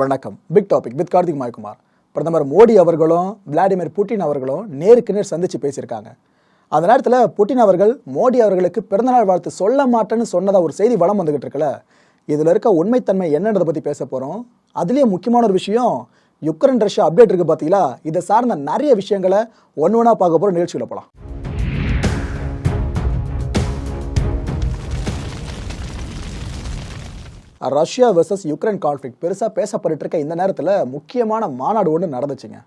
வணக்கம். Big topic with Karthik Mayakumar. பிரதமர் மோடி அவர்களும் விளாடிமிர் புட்டின் அவர்களும் நேருக்கு நேர் சந்திச்சு பேசியிருக்காங்க. அந்த நேரத்தில் புட்டின் அவர்கள் மோடி அவர்களுக்கு பிறந்தநாள் வாழ்த்து சொல்ல மாட்டேன்னு சொன்னதாக ஒரு செய்தி வளம் வந்துகிட்டு இருக்குல்ல? இதில் இருக்க உண்மைத்தன்மை என்னன்றதை பற்றி பேச போகிறோம் அதுலேயே முக்கியமான ஒரு விஷயம் யுக்ரைன் ரஷ்யா அப்டேட் இருக்கு பார்த்தீங்களா இதை சார்ந்த நிறைய விஷயங்களை ஒன்று ஒன்றா பார்க்க போகிற நிகழ்ச்சியில் போகலாம் ரஷ்யா வெர்சஸ் யுக்ரைன் கான்ஃப்ளிக் பெருசாக பேசப்பட்டு இருக்க இந்த நேரத்தில் முக்கியமான மாநாடு ஒன்று நடந்துச்சுங்க.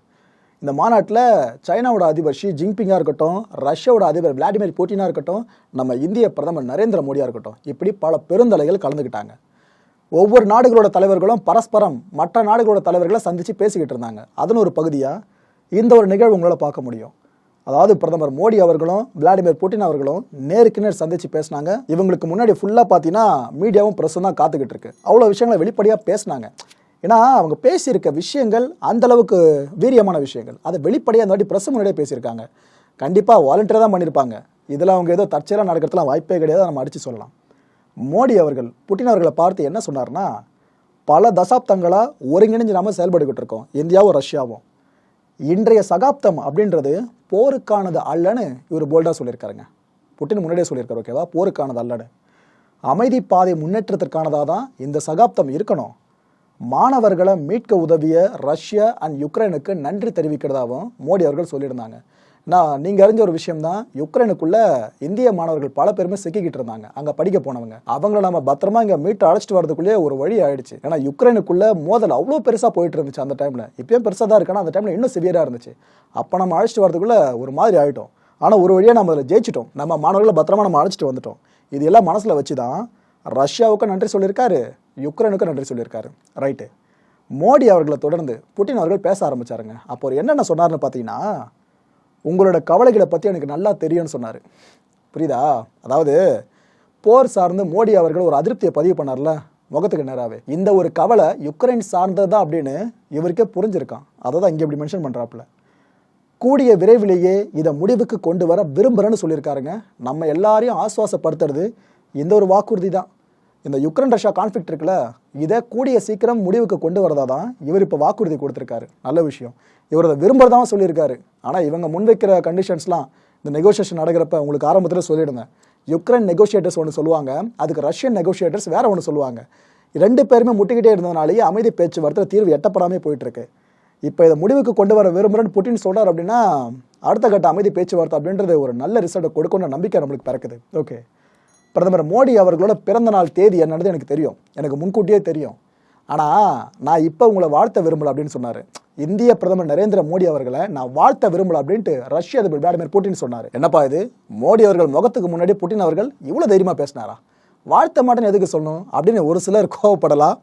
இந்த மாநாட்டில் சைனாவோட அதிபர் ஷி ஜின்பிங்காக இருக்கட்டும் ரஷ்யாவோட அதிபர் விளாடிமிர் புட்டினாக இருக்கட்டும் நம்ம இந்திய பிரதமர் நரேந்திர மோடியாக இருக்கட்டும் இப்படி பல பெருந்தலைகள் கலந்துக்கிட்டாங்க ஒவ்வொரு நாடுகளோட தலைவர்களும் பரஸ்பரம் மற்ற நாடுகளோட தலைவர்களை சந்தித்து பேசிக்கிட்டு இருந்தாங்க. அதன் ஒரு பகுதியாக இந்த ஒரு நிகழ்வு உங்களால் பார்க்க முடியும். அதாவது பிரதமர் மோடி அவர்களும் விளாடிமிர் புட்டின் அவர்களும் நேருக்கு நேர் சந்திச்சு பேசினாங்க. இவங்களுக்கு முன்னாடி ஃபுல்லாக பார்த்தீங்கன்னா மீடியாவும் ப்ரெஸ்ஸும் தான் காத்துக்கிட்டு இருக்கு. அவ்வளோ விஷயங்களை வெளிப்படையாக பேசினாங்க. ஏன்னா அவங்க பேசியிருக்க விஷயங்கள் அந்த அளவுக்கு வீரியமான விஷயங்கள். அதை வெளிப்படையாக அந்த வாட்டி ப்ரெஸ் முன்னாடியே பேசியிருக்காங்க. கண்டிப்பாக வாலண்டியராக தான் பண்ணியிருப்பாங்க இதில் அவங்க ஏதோ தற்செயலாக நடக்கிறதுலாம் வாய்ப்பே கிடையாது நம்ம அடித்து சொல்லலாம். மோடி அவர்கள் புட்டின் அவர்களை பார்த்து என்ன சொன்னார்னா பல தசாப்தங்களாக ஒருங்கிணைஞ்சு நாம செயல்பட்டுக்கிட்டு இருக்கோம். இந்தியாவும் ரஷ்யாவும். இன்றைய சகாப்தம் அப்படின்றது போருக்கானது அல்லன்னு இவர் போல்டாக சொல்லியிருக்காருங்க. புட்டின் முன்னாடியே சொல்லியிருக்காரு ஓகேவா போருக்கானது அல்லன்னு. அமைதி பாதை முன்னேற்றத்திற்கானதாக தான் இந்த சகாப்தம் இருக்கணும். மாணவர்களை மீட்க உதவிய ரஷ்யா அண்ட் யுக்ரைனுக்கு நன்றி தெரிவிக்கிறதாகவும் மோடி அவர்கள் சொல்லியிருந்தாங்க. நான் நீங்கள் அறிஞ்ச ஒரு விஷயம் தான் யுக்ரைனுக்குள்ள இந்திய மாணவர்கள் பல பேருமே சிக்கிக்கிட்டு இருந்தாங்க. அங்கே படிக்க போனவங்க. அவங்கள நம்ம பத்திரமா இங்கே மீட்டு அழைச்சிட்டு வரதுக்குள்ளே ஒரு வழி ஆயிடுச்சு. ஏன்னா யுக்ரைனுக்குள்ள மோதல் அவ்வளோ பெருசாக போயிட்டு இருந்துச்சு அந்த டைமில் இப்பயும் பெருசாக தான் இருக்கு. அந்த டைமில் இன்னும் சிவியராக இருந்துச்சு. அப்போ நம்ம அழைச்சிட்டு வரதுக்குள்ளே ஒரு மாதிரி ஆகிட்டோம் ஆனால் ஒரு வழியாக நம்ம அதில் ஜெயிச்சிட்டோம். நம்ம மாணவர்களை பத்திரமா நம்ம அழைச்சிட்டு வந்துட்டோம். இது எல்லாம் மனசில் வச்சு தான் ரஷ்யாவுக்கும் நன்றி சொல்லியிருக்காரு யுக்ரைனுக்கும் நன்றி சொல்லியிருக்காரு. ரைட்டு மோடி அவர்களை தொடர்ந்து புட்டின் அவர்கள் பேச ஆரம்பிச்சாருங்க. அப்போ ஒரு என்னென்ன சொன்னார்னு பார்த்தீங்கன்னா உங்களோட கவலைகளை பற்றி எனக்கு நல்லா தெரியும்னு சொன்னார். புரியுதா? அதாவது போர் சார்ந்து மோடி அவர்கள் ஒரு அதிருப்தியை பதிவு பண்ணார்ல? முகத்துக்கு நேராகவே இந்த ஒரு கவலை யுக்ரைன் சார்ந்தது தான் அப்படின்னு இவருக்கே புரிஞ்சிருக்கான். அதை தான் இங்கே இப்படி மென்ஷன் பண்ணுறாப்புல கூடிய விரைவிலேயே இதை முடிவுக்கு கொண்டு வர விரும்புகிறேன்னு சொல்லியிருக்காருங்க. நம்ம எல்லாரையும் ஆசுவாசப்படுத்துறது இந்த ஒரு வாக்குறுதி தான் இந்த யுக்ரைன் ரஷ்யா கான்ஃப்ளிக்ட் இருக்குல்ல இதை கூடிய சீக்கிரம் முடிவுக்கு கொண்டு வரதா தான் இவர் இப்போ வாக்குறுதி கொடுத்துருக்காரு. நல்ல விஷயம். இவர் அதை விரும்புறதாவும் சொல்லியிருக்காரு. ஆனால் இவங்க முன்வைக்கிற கண்டிஷன்ஸ்லாம் இந்த நெகோசியேஷன் நடக்கிறப்ப உங்களுக்கு ஆரம்பத்தில் சொல்லிடுங்க யுக்ரைன் நெகோஷியேட்டர்ஸ் ஒன்று சொல்லுவாங்க அதுக்கு ரஷ்யன் நெகோஷியேட்டர்ஸ் வேற ஒன்று சொல்லுவாங்க. ரெண்டு பேருமே முட்டிக்கிட்டே இருந்ததுனாலேயே அமைதி பேச்சுவார்த்தை தீர்வு எட்டப்படாமே போயிட்டுருக்கு. இப்போ இதை முடிவுக்கு கொண்டு வர விரும்புகிறேன்னு புட்டின் சொல்கிறார் அப்படின்னா அடுத்த கட்ட அமைதி பேச்சுவார்த்தை அப்படின்றது ஒரு நல்ல ரிசல்ட்டை கொடுக்கணும்னு நம்பிக்கை நம்மளுக்கு பிறக்குது. ஓகே பிரதமர் மோடி அவர்களோட பிறந்த நாள் தேதி என்னன்றது எனக்கு தெரியும். எனக்கு முன்கூட்டியே தெரியும். ஆனால் நான் இப்போ உங்களை வாழ்த்த விரும்பல அப்படின்னு சொன்னார். இந்திய பிரதமர் நரேந்திர மோடி அவர்களை நான் வாழ்த்த விரும்பல அப்படின்ட்டு ரஷ்ய அதிபர் விளாடிமிர் புட்டின் சொன்னார். என்னப்பா இது? மோடி அவர்கள் முகத்துக்கு முன்னாடி புட்டின் அவர்கள் இவ்வளோ தைரியமாக பேசினாரா? வாழ்த்த மாட்டேன்னு எதுக்கு சொல்லணும்? அப்படின்னு ஒரு சிலர் கோவப்படலாம்.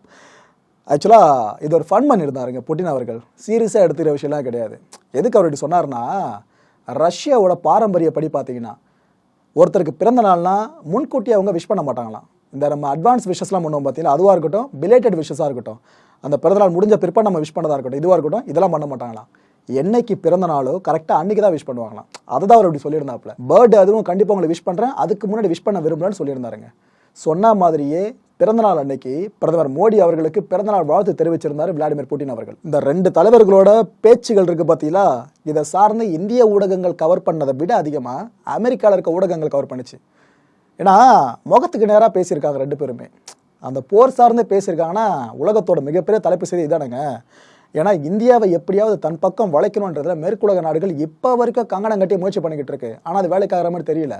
ஆக்சுவலாக இது ஒரு ஃபன் பண்ணியிருந்தாருங்க புட்டின் அவர்கள். சீரியஸாக எடுத்துக்கிற விஷயம்லாம் கிடையாது. எதுக்கு அவர் சொன்னார்னா ரஷ்யாவோட பாரம்பரியப்படி பார்த்தீங்கன்னா ஒருத்தருக்கு பிறந்த நாள்னா முன்கூட்டியே அவங்க விஷ் பண்ண மாட்டாங்களாம். இந்த நம்ம அட்வான்ஸ் விஷஸ்லாம் பண்ணுவோம் பார்த்தீங்கன்னா அதுவாக இருக்கட்டும் பிலேட்டட் விஷஸாக இருக்கட்டும். அந்த பிறந்தநாள் முடிஞ்ச பிற்பாடு நம்ம விஷ் பண்ணதாக இருக்கட்டும் இதுவாக இருக்கட்டும் இதெல்லாம் பண்ண மாட்டாங்களாம். என்னைக்கு பிறந்த நாளோ கரெக்டாக அன்னைக்கு தான் விஷ் பண்ணுவாங்களாம். அதை தான் அவர் இப்படி சொல்லியிருந்தாப்புல. பர்த்டே அதுவும் கண்டிப்பாக உங்களை விஷ் பண்ணுறேன் அதுக்கு முன்னாடி விஷ் பண்ண விரும்புகிறேன்னு சொல்லியிருந்தாருங்க. சொன்ன மாதிரியே பிறந்தநாள் அன்னைக்கு பிரதமர் மோடி அவர்களுக்கு பிறந்தநாள் வாழ்த்து தெரிவிச்சிருந்தார் விளாடிமிர் புட்டின் அவர்கள். இந்த ரெண்டு தலைவர்களோட பேச்சுகள் இருக்கு பார்த்தீங்களா இதை சார்ந்து இந்திய ஊடகங்கள் கவர் பண்ணதை விட அதிகமாக அமெரிக்காவில் இருக்க ஊடகங்கள் கவர் பண்ணுச்சு. ஏன்னா முகத்துக்கு நேராக பேசியிருக்காங்க ரெண்டு பேருமே. அந்த போர் சார்ந்து பேசியிருக்காங்கன்னா உலகத்தோட மிகப்பெரிய தலைப்பு செய்தி இதானுங்க. ஏன்னா இந்தியாவை எப்படியாவது தன் பக்கம் வளைக்கணுன்றதுல மேற்குலக நாடுகள் இப்போ வரைக்கும் கங்கணம் கட்டி முயற்சி பண்ணிக்கிட்டு இருக்கு. ஆனால் அது வேலைக்காகிற மாதிரி தெரியல.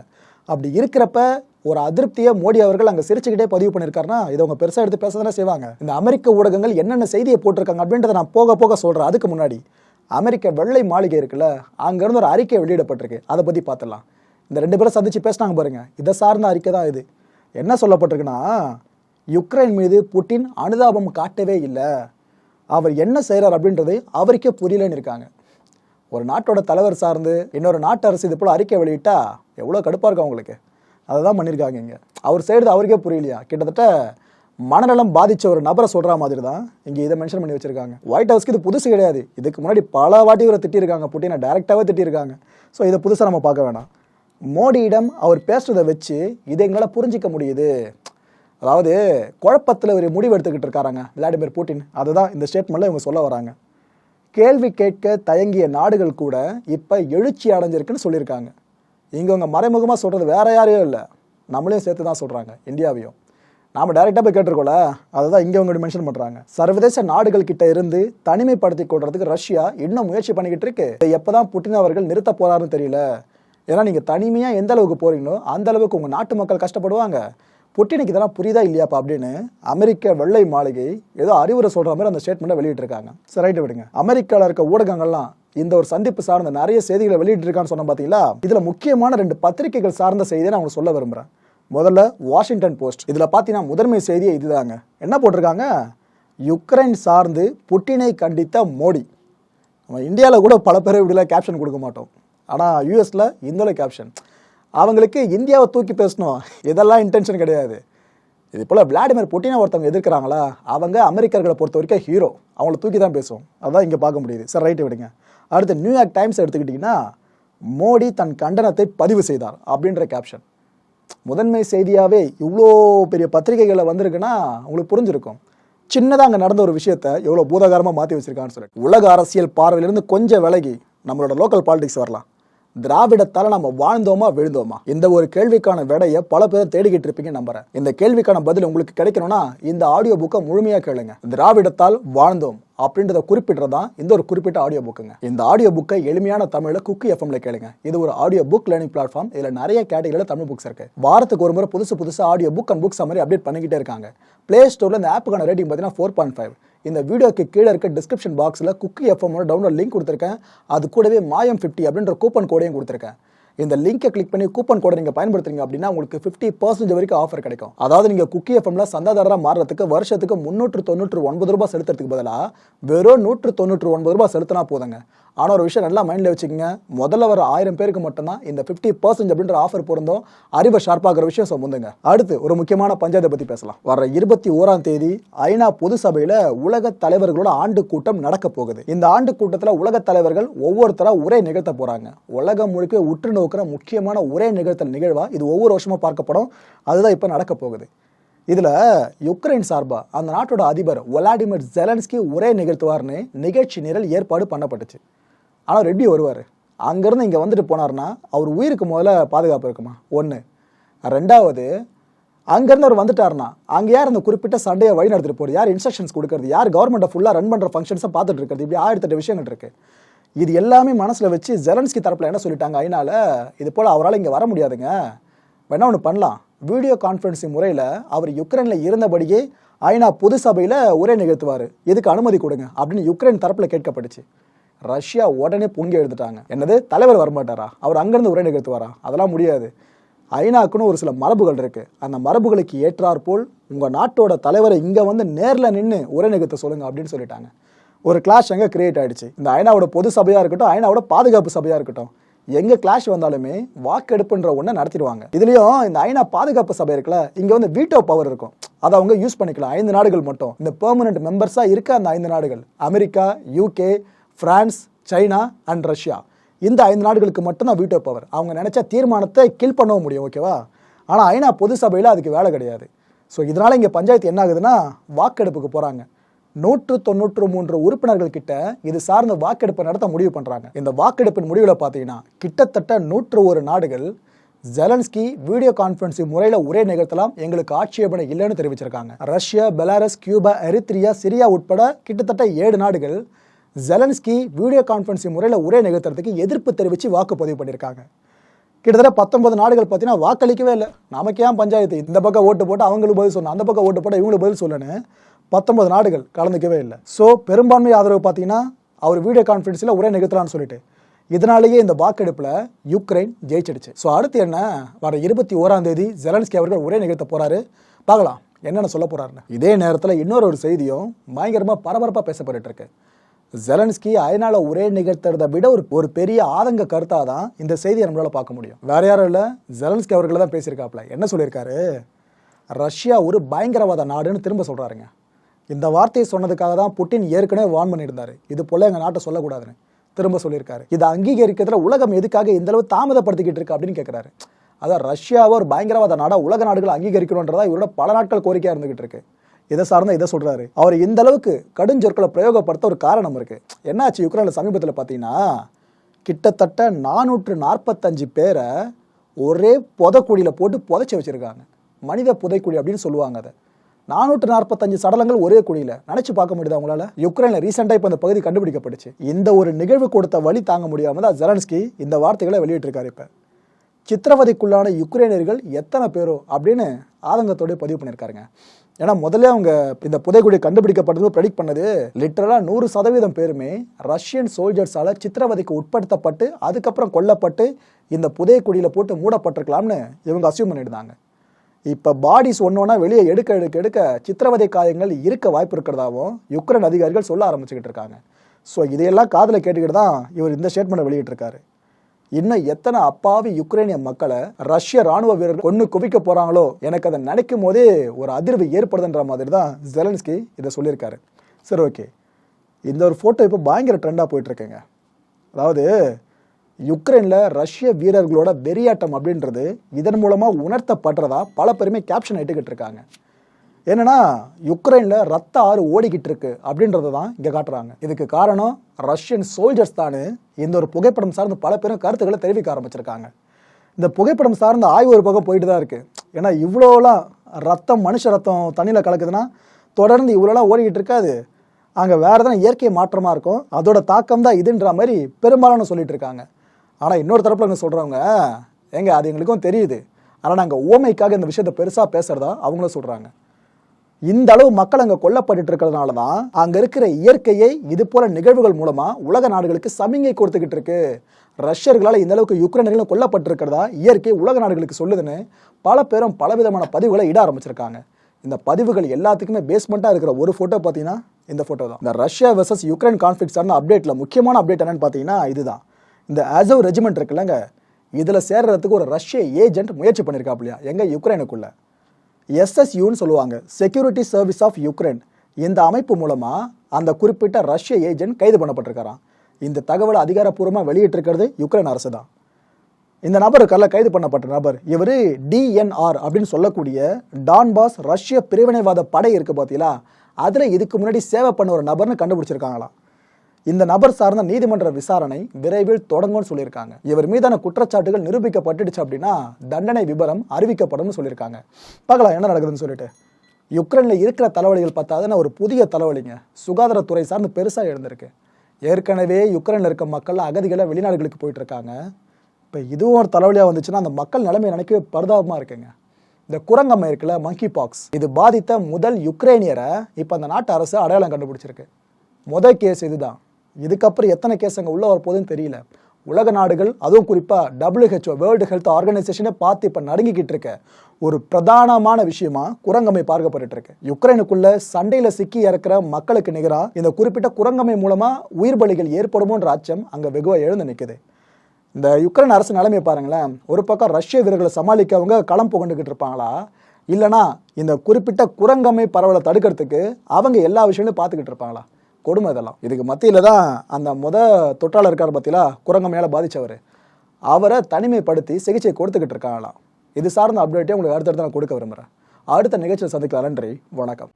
அப்படி இருக்கிறப்ப ஒரு அதிருப்தியை மோடி அவர்கள் அங்கே சிரிச்சுக்கிட்டே பதிவு பண்ணியிருக்காருன்னா இதை அவங்க பெருசாக எடுத்து பேச தானே செய்வாங்க. இந்த அமெரிக்க ஊடகங்கள் என்னென்ன செய்தியை போட்டிருக்காங்க அப்படின்றத நான் போக போக சொல்கிறேன் அதுக்கு முன்னாடி அமெரிக்க வெள்ளை மாளிகை இருக்குல்ல அங்கேருந்து ஒரு அறிக்கை வெளியிடப்பட்டிருக்கு. அதை பற்றி பார்த்துடலாம். இந்த ரெண்டு பேரும் சந்திச்சு பேசினாங்க பாருங்கள் இதை சார்ந்த அறிக்கை தான் இது. என்ன சொல்லப்பட்டிருக்குன்னா யுக்ரைன் மீது புட்டின் அனுதாபம் காட்டவே இல்லை. அவர் என்ன செய்கிறார் அப்படின்றது அவருக்கே புரியலன்னு இருக்காங்க. ஒரு நாட்டோட தலைவர் சார்ந்து இன்னொரு நாட்டு அரசு இது போல் அறிக்கை வெளியிட்டா எவ்வளோ கடுப்பாக இருக்கும் அவங்களுக்கு அதை தான் பண்ணியிருக்காங்க இங்கே. அவர் செய்கிறது அவருக்கே புரியலையா? கிட்டத்தட்ட மனநலம் பாதித்த ஒரு நபரை சொல்கிற மாதிரி தான் இங்கே இதை மென்ஷன் பண்ணி வச்சுருக்காங்க. ஒயிட் ஹவுஸ்க்கு இது புதுசு கிடையாது. இதுக்கு முன்னாடி பல வாட்டி இவரை திட்டியிருக்காங்க. புட்டினை டேரெக்டாகவே திட்டியிருக்காங்க. ஸோ இதை புதுசாக நம்ம பார்க்க வேணாம். மோடியிடம் அவர் பேசுகிறத வச்சு இதை எங்களால் புரிஞ்சிக்க முடியுது. அதாவது குழப்பத்தில் ஒரு முடிவு எடுத்துக்கிட்டு இருக்காராங்க. Vladimir Putin. அதுதான் இந்த ஸ்டேட்மெண்ட்டில் இவங்க சொல்ல வராங்க. கேள்வி கேட்க தயங்கிய நாடுகள் கூட இப்போ எழுச்சி அடைஞ்சிருக்குன்னு சொல்லியிருக்காங்க. இங்கே அவங்க மறைமுகமாக சொல்கிறது வேற யாரையும் இல்லை. நம்மளையும் சேர்த்து தான் சொல்கிறாங்க இந்தியாவையும். நாம் டைரெக்டாக போய் கேட்டிருக்கோம்ல அதுதான் இங்கே அவங்க மென்ஷன் பண்ணுறாங்க சர்வதேச நாடுகள் கிட்ட இருந்து தனிமைப்படுத்தி கொள்றதுக்கு ரஷ்யா இன்னும் முயற்சி பண்ணிக்கிட்டு இருக்கு. இதை எப்பதான் புட்டின் அவர்கள் நிறுத்த போகிறாருன்னு தெரியல. ஏன்னா நீங்கள் தனிமையாக எந்த அளவுக்கு போகிறீங்களோ அந்த அளவுக்கு உங்கள் நாட்டு மக்கள் கஷ்டப்படுவாங்க. புட்டினுக்கு இதெல்லாம் புரியுதா இல்லையாப்பா அப்படின்னு அமெரிக்க வெள்ளை மாளிகை ஏதோ அறிவுரை சொல்ற மாதிரி அந்த ஸ்டேட்மெண்ட்டை வெளியிட்டிருக்காங்க. சரி ரைட்டு விடுங்க. அமெரிக்காவில் இருக்க ஊடகங்கள்லாம் இந்த ஒரு சந்திப்பு சார்ந்த நிறைய செய்திகளை வெளியிட்டிருக்கான்னு சொன்ன பார்த்தீங்களா இதுல முக்கியமான ரெண்டு பத்திரிகைகள் சார்ந்த செய்தியை நான் உங்களுக்கு சொல்ல விரும்புறேன். முதல்ல வாஷிங்டன் போஸ்ட் இதுல பார்த்தீங்கன்னா முதன்மை செய்தியை இதுதாங்க. என்ன போட்டிருக்காங்க? யுக்ரைன் சார்ந்து புட்டினை கண்டித்த மோடி. நம்ம இந்தியாவில் கூட பல பேர் இப்படிலாம் கேப்ஷன் கொடுக்க மாட்டோம். ஆனால் யூஎஸில் இந்த கேப்ஷன் அவங்களுக்கு இந்தியாவை தூக்கி பேசணும். இதெல்லாம் இன்டென்ஷன் கிடையாது. இது போல் விளாடிமிர் புட்டினை ஒருத்தவங்க எதிர்க்கிறாங்களா? அவங்க அமெரிக்கர்களை பொறுத்த வரைக்கும் ஹீரோ அவங்கள தூக்கி தான் பேசுவோம். அதான் இங்கே பார்க்க முடியுது. சார் ரைட்டு விடுங்க. அடுத்து நியூயார்க் டைம்ஸ் எடுத்துக்கிட்டிங்கன்னா மோடி தன் கண்டனத்தை பதிவு செய்தார் அப்படின்ற கேப்ஷன் முதன்மை செய்தியாகவே இவ்வளோ பெரிய பத்திரிகைகளை வந்திருக்குன்னா உங்களுக்கு புரிஞ்சிருக்கும். சின்னதாக அங்கே நடந்த ஒரு விஷயத்த எவ்வளோ பூதகாரமாக மாற்றி வச்சிருக்கான்னு சொல்லிட்டு. உலக அரசியல் பார்வையிலிருந்து கொஞ்சம் விலகி நம்மளோட லோக்கல் பாலிடிக்ஸ் வரலாம். திராவிடத்தால நம்ம வாழ்ந்தோமா விழுந்தோமா? இந்த ஒரு கேள்விக்கான விடையை பல பேர் தேடிக்கிட்டு இருப்பீங்க நம்புறேன். இந்த கேள்விக்கான பதில் உங்களுக்கு கிடைக்கணும்னா இந்த ஆடியோ புக்கை முழுமையா கேளுங்க. திராவிடத்தால் வாழ்ந்தோம். அப்படின்றத குறிப்பிடுறதா இந்த ஒரு குறிப்பிட்ட ஆடியோ புக்குங்க இந்த ஆடியோ புக்கை எளிமையான தமிழ்ல குக்கி எஃப்எம்ல கேளுங்க. இது ஒரு ஆடியோ புக் லேர்னிங் பிளாட்ஃபார்ம் இதுல நிறைய கேட்டகரியில தமிழ் புக்ஸ் இருக்கு. வாரத்துக்கு ஒரு முறை புதுசு புதுசு ஆடியோ புக் அண்ட் புக்ஸ் மாதிரி அப்டேட் பண்ணிக்கிட்டே இருக்காங்க. பிளே ஸ்டோர்ல இந்த ஆப்புக்கான ரேட்டிங் பார்த்தீங்கன்னா ஃபோர் பாயிண்ட் ஃபைவ் இந்த வீடியோக்கு கீழே இருக்க டிஸ்கிரிப்ஷன் பாக்ஸில் குக்கி எஃப்எம்மோட டவுன்லோட் லிங்க் கொடுத்துருக்கேன். அது கூடவே மாயம் ஃபிஃப்டி அப்படின்ற கூப்பன் கோடையும் கொடுத்துருக்கேன். இந்த லிங்கை கிளிக் பண்ணி கூப்பன் கோடை நீங்கள் பயன்படுத்துறீங்க அப்படின்னா உங்களுக்கு ஃபிஃப்டி பர்சன்ட் வரைக்கும் ஆஃபர் கிடைக்கும். அதாவது நீங்கள் குக்கி எஃப்எம்ல சந்தாதாரராக மாறுறதுக்கு வருஷத்துக்கு முந்நூற்று தொண்ணூற்று ஒன்பது ரூபாய் செலுத்துறதுக்கு பதிலாக வெறும் நூற்று தொண்ணூற்று ஒன்பது ரூபாய் செலுத்தினா போதுங்க. ஆனால் ஒரு விஷயம் நல்லா மைண்டில் வச்சுக்கோங்க. முதல்ல வர ஆயிரம் பேருக்கு மட்டும்தான் இந்த ஃபிஃப்டி பர்சன்ட் அப்படின்ற ஆஃபர் பொருந்தோம். அறிவை ஷார்ப்பாகிற விஷயம் சொந்தங்க அடுத்து ஒரு முக்கியமான பஞ்சாயத்தை பற்றி பேசலாம். வர இருபத்தி ஓராம் தேதி ஐநா பொது சபையில் உலக தலைவர்களோட ஆண்டு கூட்டம் நடக்க போகுது. இந்த ஆண்டு கூட்டத்தில் உலக தலைவர்கள் ஒவ்வொருத்தராக உரை நிகழ்த்த போகிறாங்க உலகம் முழுக்க உற்று நோக்கிற முக்கியமான உரை நிகழ்த்தல் நிகழ்வாக இது ஒவ்வொரு வருஷமும் பார்க்கப்படும். அதுதான் இப்போ நடக்க போகுது. இதில் யுக்ரைன் சார்பாக அந்த நாட்டோட அதிபர் ஒலாடிமிர் ஜெலன்ஸ்கி உரை நிகழ்த்துவார்னு நிகழ்ச்சி நிரல் ஏற்பாடு பண்ணப்பட்டுச்சு. ஆனால் ரெட்டி வருவார். அங்கேருந்து இங்கே வந்துட்டு போனார்னா அவர் உயிருக்கு முதல்ல பாதுகாப்பு இருக்குமா? ஒன்று ரெண்டாவது அங்கேருந்து அவர் வந்துட்டாருனா அங்கே யார் அந்த குறிப்பிட்ட சண்டையை வழி நடத்திட்டு போகிறது யார் இன்ஸ்ட்ரக்ஷன்ஸ் கொடுக்குறது? யார் கவர்மெண்ட்டை ஃபுல்லாக ரன் பண்ணுற ஃபங்க்ஷன்ஸை பார்த்துட்டு இருக்கிறது? இப்படி ஆயிரத்தெட்டு விஷயங்கள் இருக்குது இது எல்லாமே மனசில் வச்சு ஜெலன்ஸ்கி தரப்பில் என்ன சொல்லிட்டாங்க? அதனால் இது போல் அவரால் இங்கே வர முடியாதுங்க. வேணா ஒன்று பண்ணலாம். வீடியோ கான்ஃபரன்சிங் முறையில் அவர் யுக்ரைனில் இருந்தபடியே ஐநா பொது சபையில் உரை நிகழ்த்துவார். இதுக்கு அனுமதி கொடுங்க அப்படின்னு யுக்ரைன் தரப்பில் கேட்கப்பட்டுச்சு. ரஷ்யா உடனே புங்கி எழுந்துட்டாங்க என்னது? தலைவர் வரமாட்டாரா? அவர் அங்கேருந்து உரை நிகழ்த்துவாரா? அதெல்லாம் முடியாது. ஐநாக்குன்னு ஒரு சில மரபுகள் இருக்குது அந்த மரபுகளுக்கு ஏற்றாற்போல் உங்கள் நாட்டோட தலைவரை இங்கே வந்து நேரில் நின்று உரை நிகழ்த்த சொல்லுங்க அப்படின்னு சொல்லிட்டாங்க. ஒரு கிளாஷ் அங்கே கிரியேட் ஆகிடுச்சு இந்த ஐநாவோட பொது சபையாக இருக்கட்டும் ஐநாவோட பாதுகாப்பு சபையாக இருக்கட்டும். எங்க கிளாஷ் வந்தாலுமே வாக்கெடுப்புன்ற ஒன்றை நடத்திடுவாங்க. இதுலயும் இந்த ஐநா பாதுகாப்பு சபை இருக்குல்ல இங்க வந்து வீட்டோ பவர் இருக்கும். அதை அவங்க யூஸ் பண்ணிக்கலாம். ஐந்து நாடுகள் மட்டும். இந்த பெர்மனன்ட் மெம்பர்ஸா இருக்க அந்த ஐந்து நாடுகள். America UK France China and Russia இந்த ஐந்து நாடுகளுக்கு மட்டும்தான் வீட்டோ பவர் அவங்க நினைச்ச தீர்மானத்தை கில் பண்ணவும் முடியும் ஓகேவா ஆனால் ஐநா பொது சபையில் அதுக்கு வேலை கிடையாது. ஸோ இதனால இங்கே பஞ்சாயத்து என்ன ஆகுதுன்னா வாக்கெடுப்புக்கு போகிறாங்க நூற்று தொண்ணூற்று மூன்று உறுப்பினர்கள் கிட்ட இது சார்ந்த வாக்கெடுப்பு நடத்த முடிவு பண்றாங்க. இந்த வாக்கெடுப்பின் முடிவில் பார்த்தீங்கன்னா கிட்டத்தட்ட நூற்று ஒரு நாடுகள் ஜெலன்ஸ்கி வீடியோ கான்ஃபரன்சிங் முறையில் உரை நிகழ்த்தலாம் எங்களுக்கு ஆட்சேபனை இல்லைன்னு தெரிவிச்சிருக்காங்க. Russia Belarus Cuba Eritrea Syria உட்பட கிட்டத்தட்ட ஏழு நாடுகள் ஜெலன்ஸ்கி வீடியோ கான்ஃபரன்சிங் முறையில் உரை நிகழ்த்துறதுக்கு எதிர்ப்பு தெரிவித்து வாக்குப்பதிவு பண்ணியிருக்காங்க கிட்டத்தட்ட பத்தொன்பது நாடுகள் பார்த்தீங்கன்னா வாக்களிக்கவே இல்லை. நமக்கு ஏன் பஞ்சாயத்து? இந்த பக்கம் ஓட்டு போட்டு அவங்களுக்கு பதில் சொல்லணும் அந்த பக்கம் ஓட்டு போட்டு இவங்களுக்கு பதில் சொல்லணும். பத்தொன்பது நாடுகள் கலந்துக்கவே இல்லை. ஸோ பெரும்பான்மை ஆதரவு பார்த்தீங்கன்னா அவர் வீடியோ கான்ஃபரன்ஸில் உரை நிகழ்த்தலாம்னு சொல்லிட்டு. இதனாலேயே இந்த வாக்கெடுப்பில் யுக்ரைன் ஜெயிச்சிடுச்சு. ஸோ அடுத்து என்ன? வர இருபத்தி ஓராம் தேதி ஜெலன்ஸ்கி அவர்கள் உரை நிகழ்த்த போறாரு. பார்க்கலாம் என்னென்ன சொல்ல போறாருன்னு. இதே நேரத்தில் இன்னொரு ஒரு செய்தியும் பயங்கரமாக பரபரப்பாக பேசப்பட்டு இருக்கு. ஜெலன்ஸ்கி ஐநால உரை நிகழ்த்துறதை விட ஒரு ஒரு பெரிய ஆதங்க கருத்தாக தான் இந்த செய்தியை நம்மளால் பார்க்க முடியும். வேற யாரும் இல்லை ஜெலன்ஸ்கி அவர்களை தான் பேசியிருக்காப்ல. என்ன சொல்லியிருக்காரு? ரஷ்யா ஒரு பயங்கரவாத நாடுன்னு திரும்ப சொல்கிறாருங்க இந்த வார்த்தையை சொன்னதுக்காக தான் புட்டின் ஏற்கனவே வான் பண்ணியிருந்தாரு. இது போல எங்கள் நாட்டை சொல்லக்கூடாதுன்னு திரும்ப சொல்லியிருக்காரு. இதை அங்கீகரிக்கிறதுல உலகம் எதுக்காக இந்த அளவு தாமதப்படுத்திக்கிட்டு இருக்கு அப்படின்னு கேட்குறாரு அதான் ரஷ்யாவை ஒரு பயங்கரவாத நாடா உலக நாடுகள் அங்கீகரிக்கணுன்றதா இவரோட பல நாட்கள் கோரிக்கையா இருந்துகிட்டு இருக்கு. இதை சார்ந்த இதை சொல்றாரு. அவர் இந்த அளவுக்கு கடுஞ்சொற்களை பிரயோகப்படுத்த ஒரு காரணம் இருக்கு. என்னாச்சு? யுக்ரைன்ல சமீபத்தில் பார்த்தீங்கன்னா கிட்டத்தட்ட நானூற்று நாற்பத்தஞ்சு பேரை ஒரே புதைக்குழியில் போட்டு புதைச்சி வச்சிருக்காங்க. மனித புதைக்குழி அப்படின்னு சொல்லுவாங்க அதை. நானூற்று நாற்பத்தஞ்சு சடலங்கள் ஒரே குழியில். நினைச்சு பார்க்க முடியுது அவங்களால யுக்ரைனில் ரீசெண்டாக இப்போ இந்த பகுதி கண்டுபிடிக்கப்பட்டுச்சு. இந்த ஒரு நிகழ்வு கொடுத்த வழி தாங்க முடியாமல் தான் ஜெலன்ஸ்கி இந்த வார்த்தைகளை வெளியிட்டிருக்காரு இப்போ. சித்திரவதைக்குள்ளான யுக்ரைனியர்கள் எத்தனை பேரோ அப்படின்னு ஆதங்கத்தோடய பதிவு பண்ணியிருக்காருங்க. ஏன்னா முதல்ல அவங்க இந்த புதைக்குடி கண்டுபிடிக்கப்பட்டது ப்ரெடிக்ட் பண்ணது லிட்டரலாக நூறு சதவீதம் பேருமே ரஷ்யன் சோல்ஜர்ஸால் சித்திரவதைக்கு உட்படுத்தப்பட்டு அதுக்கப்புறம் கொல்லப்பட்டு இந்த புதைக்குடியில் போட்டு மூடப்பட்டிருக்கலாம்னு இவங்க அசியூம் பண்ணியிருந்தாங்க. இப்போ பாடிஸ் ஒன்று ஒன்றா வெளியே எடுக்க எடுக்க எடுக்க சித்திரவதை காயங்கள் இருக்க வாய்ப்பு இருக்கிறதாவும் யுக்ரைன் அதிகாரிகள் சொல்ல ஆரம்பிச்சுக்கிட்டு இருக்காங்க. ஸோ இதையெல்லாம் காதில் கேட்டுக்கிட்டு தான் இவர் இந்த ஸ்டேட்மெண்ட்டை வெளியிட்டிருக்காரு. இன்னும் எத்தனை அப்பாவி யுக்ரைனிய மக்களை ரஷ்ய ராணுவ வீரர்கள் ஒன்று குவிக்க போகிறாங்களோ எனக்கு அதை நினைக்கும் போதே ஒரு அதிர்வு ஏற்படுதுன்ற மாதிரி தான் ஜெலன்ஸ்கி இதை சொல்லியிருக்காரு. சரி ஓகே இந்த ஒரு ஃபோட்டோ இப்போ பயங்கர ட்ரெண்டாக போயிட்டுருக்கேங்க. அதாவது யுக்ரைனில் ரஷ்ய வீரர்களோட வெறியாட்டம் அப்படின்றது இதன் மூலமாக உணர்த்தப்படுறதா பல பேருமே கேப்ஷன் இட்டுக்கிட்டு இருக்காங்க. என்னன்னா யுக்ரைனில் ரத்த ஆறு ஓடிக்கிட்டு இருக்கு அப்படின்றத தான் இங்கே காட்டுறாங்க. இதுக்கு காரணம் ரஷ்யன் சோல்ஜர்ஸ் தானு இந்த ஒரு புகைப்படம் சார்ந்து பல பேரும் கருத்துக்களை தெரிவிக்க ஆரம்பிச்சிருக்காங்க. இந்த புகைப்படம் சார்ந்த ஆய்வு ஒரு பக்கம் போயிட்டு தான் இருக்குது ஏன்னா இவ்வளோலாம் ரத்தம் மனுஷ ரத்தம் தண்ணியில் கலக்குதுன்னா தொடர்ந்து இவ்வளோலாம் ஓடிக்கிட்டு இருக்காது. அங்கே வேறு தான் இயற்கை மாற்றமாக இருக்கும்? அதோட தாக்கம் தான் இதுன்ற மாதிரி பெரும்பாலான சொல்லிட்டு இருக்காங்க. ஆனால் இன்னொரு தரப்பில் என்ன சொல்கிறவங்க ஏங்க அது எங்களுக்கும் தெரியுது. ஆனால் நாங்கள் ஓமைக்காக இந்த விஷயத்தை பெருசாக பேசுகிறதா அவங்களும் சொல்கிறாங்க இந்த அளவு மக்கள் அங்கே கொல்லப்பட்டு இருக்கிறதுனால தான் அங்கே இருக்கிற இயற்கையை இது போல நிகழ்வுகள் மூலமாக உலக நாடுகளுக்கு சமிங்கை கொடுத்துக்கிட்டு இருக்கு. ரஷ்யர்களால் இந்த அளவுக்கு யுக்ரைனர்களும் கொல்லப்பட்டிருக்கிறதா இயற்கை உலக நாடுகளுக்கு சொல்லுதுன்னு பல பேரும் பலவிதமான பதிவுகளை இட ஆரம்பிச்சிருக்காங்க. இந்த பதிவுகள் எல்லாத்துக்குமே பேஸ்மெண்ட்டாக இருக்கிற ஒரு ஃபோட்டோ பார்த்தீங்கன்னா இந்த ஃபோட்டோ தான். இந்த ரஷ்யா வெர்சஸ் யுக்ரைன் கான்ஃப்ளிக் சார்ந்த அப்டேட்டில் முக்கியமான அப்டேட் என்னன்னு பார்த்தீங்கன்னா இதுதான். இந்த அசவ் ரெஜிமெண்ட் இருக்குல்லங்க. இதில் சேர்றதுக்கு ஒரு ரஷ்ய ஏஜென்ட் முயற்சி பண்ணியிருக்காப்லையா எங்கள் யுக்ரைனுக்குள்ள எஸ்எஸ்யூன்னு சொல்லுவாங்க. செக்யூரிட்டி சர்வீஸ் ஆஃப் யுக்ரைன் இந்த அமைப்பு மூலமாக அந்த குறிப்பிட்ட ரஷ்ய ஏஜென்ட் கைது பண்ணப்பட்டிருக்காராம். இந்த தகவலை அதிகாரப்பூர்வமாக வெளியிட்டிருக்கிறது யுக்ரைன் அரசு தான் இந்த நபர் கல்ல கைது பண்ணப்பட்ட நபர். இவர் டிஎன்ஆர் அப்படின்னு சொல்லக்கூடிய டான்பாஸ் ரஷ்ய பிரிவினைவாத படை இருக்குது பார்த்தீங்களா அதில் இதுக்கு முன்னாடி சேவை பண்ண ஒரு நபர்னு கண்டுபிடிச்சிருக்காங்களாம். இந்த நபர் சார்ந்த நீதிமன்ற விசாரணை விரைவில் தொடங்கும்னு சொல்லியிருக்காங்க. இவர் மீதான குற்றச்சாட்டுகள் நிரூபிக்கப்பட்டுடுச்சு அப்படின்னா தண்டனை விபரம் அறிவிக்கப்படும்னு சொல்லியிருக்காங்க. பார்க்கலாம் என்ன நடக்குதுன்னு சொல்லிட்டு. யுக்ரைனில் இருக்கிற தலைவலிகள் பார்த்தாதுன்னா ஒரு புதிய தலைவலிங்க. சுகாதாரத்துறை சார்ந்து பெருசாக எழுந்திருக்கு. ஏற்கனவே யுக்ரைனில் இருக்க மக்கள் அகதிகளை வெளிநாடுகளுக்கு போயிட்டு இருக்காங்க இப்போ இதுவும் ஒரு தலைவலியாக வந்துச்சுன்னா அந்த மக்கள் நிலைமை நினைக்கவே பரிதாபமாக இருக்குங்க. இந்த குரங்கம்மை இருக்குல்ல மங்கி பாக்ஸ் இது பாதித்த முதல் யுக்ரைனியரை இப்போ அந்த நாட்டு அரசு அடையாளம் கண்டுபிடிச்சிருக்கு. முதல் கேஸ் இதுதான். இதுக்கப்புறம் எத்தனை கேஸ் அங்கே உள்ள வரப்போகுதுன்னு தெரியல. உலக நாடுகள் அதுவும் குறிப்பாக டபிள்யூஹெச்ஓ வேர்ல்டு ஹெல்த் ஆர்கனைசேஷனே பார்த்து இப்போ நடுங்கிக்கிட்டு இருக்க. ஒரு பிரதானமான விஷயமா குரங்கம்மை பார்க்கப்பட்டு இருக்கு. யுக்ரைனுக்குள்ள சண்டையில் சிக்கி இறக்குற மக்களுக்கு நிகராக இந்த குறிப்பிட்ட குரங்கம்மை மூலமா உயிர் பலிகள் ஏற்படுமோன்ற அச்சம் அங்கே வெகுவாக எழுந்து நிற்குது இந்த யுக்ரைன் அரசு நிலைமையை பாருங்களேன். ஒரு பக்கம் ரஷ்ய வீரர்களை சமாளிக்க அவங்க களம் புகண்டுக்கிட்டு இருப்பாங்களா? இல்லைனா இந்த குறிப்பிட்ட குரங்கம்மை பரவலை தடுக்கிறதுக்கு அவங்க எல்லா விஷயங்களும் பார்த்துக்கிட்டு இருப்பாங்களா? கொடுமை இதெல்லாம். இதுக்கு மத்தியில் தான் அந்த முத தொற்றாளர் இருக்கார் பார்த்தீங்களா மேலே பாதித்தவர் அவரை தனிமைப்படுத்தி சிகிச்சை கொடுத்துக்கிட்டு இருக்காங்களாம். இது சார்ந்த அப்டேட்டே உங்களுக்கு அடுத்தடுத்து நான் கொடுக்க விரும்புகிறேன் அடுத்த நிகழ்ச்சியில் சந்திக்கலாம். நன்றி. வணக்கம்.